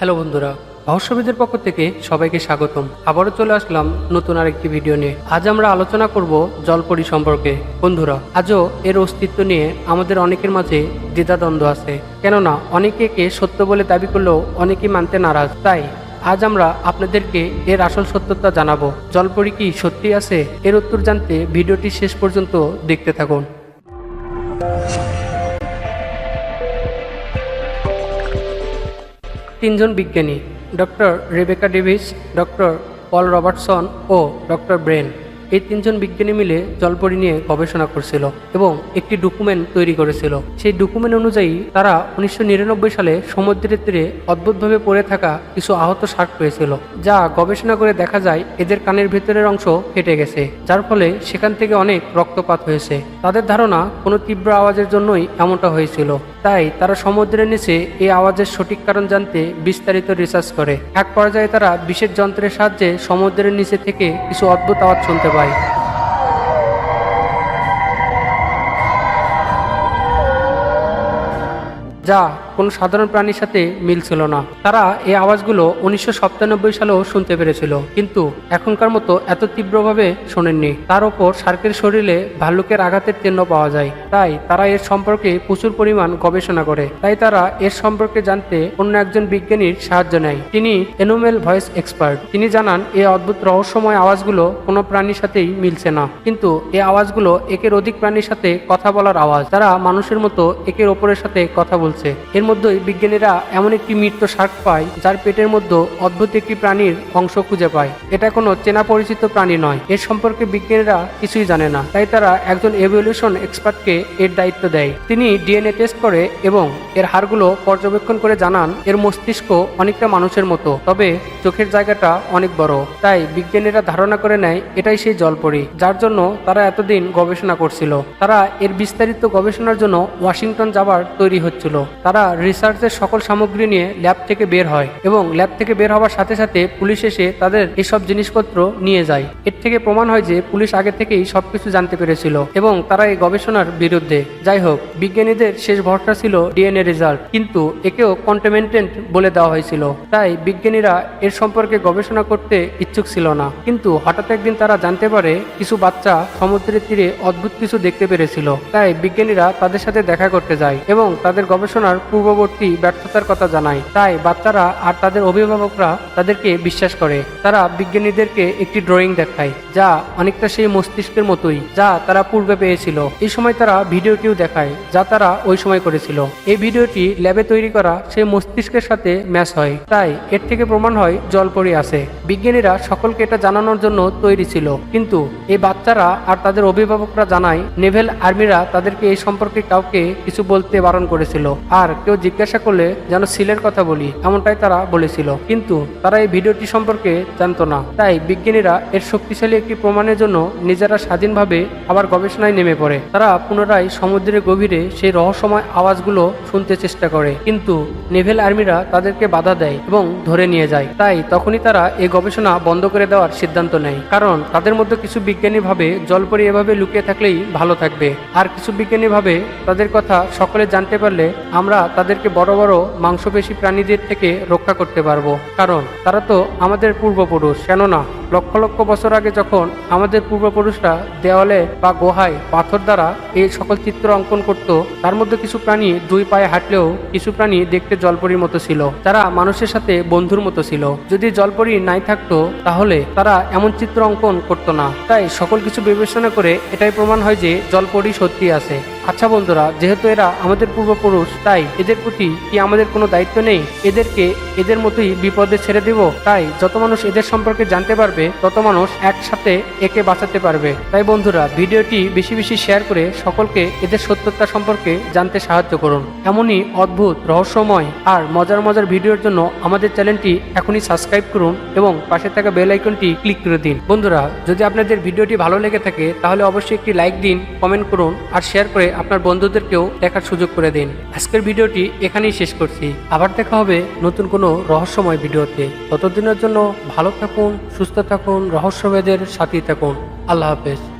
Hello বন্ধুরা রহস্যবিদের পক্ষ থেকে সবাইকে স্বাগতম। আবারও চলে আসলাম নতুন আরেকটি ভিডিও নিয়ে। আজ আমরা আলোচনা করব জলপরি সম্পর্কে। বন্ধুরা, আজও এর অস্তিত্ব নিয়ে আমাদের অনেকের মাঝে দ্বিধাদ্বন্দ্ব আছে। কেননা, অনেকে একে সত্য বলে দাবি করলেও অনেকেই মানতে নারাজ। তাই, আজ আমরা আপনাদেরকে এর আসল সত্যতা জানাব। জলপরি কি সত্যি আছে? এর উত্তর জানতে ভিডিওটি শেষ পর্যন্ত দেখতে থাকুন। তিনজন বিজ্ঞানী, doctor Rebecca Davis, doctor Paul Robertson ও ডক্টর ব্রেন। এই তিনজন বিজ্ঞানী মিলে জলপরি নিয়ে গবেষণা করছিল এবং একটি ডকুমেন্ট তৈরি করেছিল। সেই ডকুমেন্ট অনুযায়ী তারা উনিশশো নিরানব্বই সালে সমুদ্রের তীরে অদ্ভুতভাবে পড়ে থাকা কিছু আহত শার্ক পেয়েছিল, যা গবেষণা করে দেখা যায় এদের কানের ভেতরের অংশ কেটে গেছে, যার ফলে সেখান থেকে অনেক রক্তপাত হয়েছে। তাদের ধারণা কোনো তীব্র আওয়াজের জন্যই এমনটা হয়েছিল। তাই তারা সমুদ্রের নিচে এই আওয়াজের সঠিক কারণ জানতে বিস্তারিত রিসার্চ করে। এক পর্যায়ে তারা বিশেষ যন্ত্রের সাহায্যে সমুদ্রের নিচে থেকে কিছু অদ্ভুত আওয়াজ শুনতে পায়। যা কোনো সাধারণ প্রাণীর সাথে মিল ছিল না। তারা এই আওয়াজগুলো উনিশশো সালেও শুনতে পেরেছিল, কিন্তু এখনকার মতো এত তীব্রভাবে শোনেননি। তার ওপর সার্কের শরীরে ভাল্লুকের আঘাতের চিহ্ন পাওয়া যায়। তাই তারা এর সম্পর্কে প্রচুর পরিমাণ গবেষণা করে। তাই তারা এর সম্পর্কে জানতে অন্য একজন বিজ্ঞানীর সাহায্য নেয়। তিনি এনোমেল ভয়েস এক্সপার্ট। তিনি জানান এই অদ্ভুত রহস্যময় আওয়াজগুলো কোনো প্রাণীর সাথেই মিলছে না। কিন্তু এই আওয়াজগুলো একের অধিক প্রাণীর সাথে কথা বলার আওয়াজ। তারা মানুষের মতো একের ওপরের সাথে কথা বলছে। এর মধ্যেই বিজ্ঞানীরা এমন একটি মৃত শার্ক পায়, যার পেটের মধ্যে অদ্ভুত একটি প্রাণীর অংশ খুঁজে পায়। এটা কোনো চেনা পরিচিত প্রাণী নয়। এর সম্পর্কে বিজ্ঞানীরা কিছুই জানে না। তাই তারা একজন এভলিউশন এক্সপার্টকে এর দায়িত্ব দেয়। তিনি ডিএনএ টেস্ট করে এবং এর হাড়গুলো পর্যবেক্ষণ করে জানান, এর মস্তিষ্ক অনেকটা মানুষের মতো, তবে চোখের জায়গাটা অনেক বড়। তাই বিজ্ঞানীরা ধারণা করে নেয়, এটাই সেই জলপরি, যার জন্য তারা এতদিন গবেষণা করছিল। তারা এর বিস্তারিত গবেষণার জন্য ওয়াশিংটন যাবার তৈরি হচ্ছিল। তারা রিসার্চের সকল সামগ্রী নিয়ে ল্যাব থেকে বের হয় এবং ল্যাব থেকে বের হওয়ার সাথে সাথে পুলিশ এসে তাদের এসব জিনিসপত্র নিয়ে যায়। এর থেকে প্রমাণ হয় যে পুলিশ আগে থেকেই সবকিছু জানতে পেরেছিল এবং তারা এই গবেষণার বিরুদ্ধে। যাই হোক, বিজ্ঞানীদের শেষ ভরসা ছিল ডিএনএ রেজাল্ট কিন্তু একেও কন্টেমেন্টেন্ট বলে দেওয়া হয়েছিল। তাই বিজ্ঞানীরা এর সম্পর্কে গবেষণা করতে ইচ্ছুক ছিল না। কিন্তু হঠাৎ একদিন তারা জানতে পারে কিছু বাচ্চা সমুদ্রের তীরে অদ্ভুত কিছু দেখতে পেরেছিল। তাই বিজ্ঞানীরা তাদের সাথে দেখা করতে যায় এবং তাদের গবেষণার পূর্ববর্তী ব্যর্থতার কথা জানায়। তাই বাচ্চারা আর তাদের অভিভাবকরা তাদেরকে বিশ্বাস করে। তারা বিজ্ঞানীদেরকে একটি ড্রয়িং দেখায়, যা অনেকটা সেই মস্তিষ্কের মতোই, যা তারা পূর্বে পেয়েছিল। এই সময় তারা ভিডিওটিও দেখায়, যা তারা ওই সময় করেছিল। এই ভিডিওটি ল্যাবে তৈরি করা সেই মস্তিষ্কের সাথে ম্যাচ হয়। তাই এর থেকে প্রমাণ হয় জল জলপরি আছে। বিজ্ঞানীরা সকলকে এটা জানানোর জন্য তৈরি ছিল। কিন্তু এই বাচ্চারা আর তাদের অভিভাবকরা জানায়, নেভেল আর্মিরা তাদেরকে এই সম্পর্কে কাউকে কিছু বলতে বারণ করেছিল। আর কেউ জিজ্ঞাসা করলে যেন সিলের কথা বলি, এমনটাই তারা বলেছিল। কিন্তু তারা এই ভিডিওটি সম্পর্কে জানতো না। তাই বিজ্ঞানীরা এর শক্তিশালী একটি প্রমাণের জন্য নিজেরা স্বাধীনভাবে আবার গবেষণায় নেমে পড়ে। তারা পুনরায় সমুদ্রের গভীরে সেই রহস্যময় আওয়াজগুলো শুনতে চেষ্টা করে। কিন্তু নেভেল আর্মিরা তাদেরকে বাধা দেয় এবং ধরে নিয়ে যায়। তাই তখনই তারা এই গবেষণা বন্ধ করে দেওয়ার সিদ্ধান্ত নেয়। কারণ তাদের মধ্যে কিছু বিজ্ঞানী ভাবে জলপরি এভাবে লুকিয়ে থাকলেই ভালো থাকবে। আর কিছু বিজ্ঞানী ভাবে তাদের কথা সকলে জানতে পারলে আমরা তাদেরকে বড় বড় মাংসপেশী প্রাণীদের থেকে রক্ষা করতে পারব। কারণ তারা তো আমাদের পূর্বপুরুষ। কেননা লক্ষ লক্ষ বছর আগে যখন আমাদের পূর্বপুরুষরা দেওয়ালে বা গুহায় পাথর দ্বারা এই সকল চিত্র অঙ্কন করত, তার মধ্যে কিছু প্রাণী দুই পায়ে হাঁটলেও কিছু প্রাণী দেখতে জলপরির মতো ছিল। তারা মানুষের সাথে বন্ধুর মতো ছিল। যদি জলপরি নাই থাকতো, তাহলে তারা এমন চিত্র অঙ্কন করতো না। তাই সকল কিছু বিবেচনা করে এটাই প্রমাণ হয় যে জলপরি সত্যি আছে। আচ্ছা বন্ধুরা, যেহেতু এরা আমাদের পূর্বপুরুষ, তাই এদের প্রতি কি আমাদের কোনো দায়িত্ব নেই? এদেরকে এদের মতোই বিপদে ছেড়ে দিব। তাই যত মানুষ এদের সম্পর্কে জানতে পারবে, তত মানুষ একসাথে একে বাঁচাতে পারবে। তাই বন্ধুরা, ভিডিওটি বেশি বেশি শেয়ার করে সকলকে এদের সত্যতা সম্পর্কে জানতে সাহায্য করুন। এমনই অদ্ভুত, রহস্যময় আর মজার মজার ভিডিওর জন্য আমাদের চ্যানেলটি এখনই সাবস্ক্রাইব করুন এবং পাশে থাকা বেল আইকনটি ক্লিক করে দিন। বন্ধুরা, যদি আপনাদের ভিডিওটি ভালো লেগে থাকে, তাহলে অবশ্যই একটি লাইক দিন, কমেন্ট করুন আর শেয়ার করে আপনার বন্ধুদেরকেও দেখার সুযোগ করে দিন। আজকের ভিডিওটি এখানেই শেষ করছি। আবার দেখা হবে নতুন কোনো রহস্যময় ভিডিওতে। ততদিনের জন্য ভালো থাকুন, সুস্থ থাকুন রহস্যবেদের সাথেই থাকুন। আল্লাহ হাফেজ।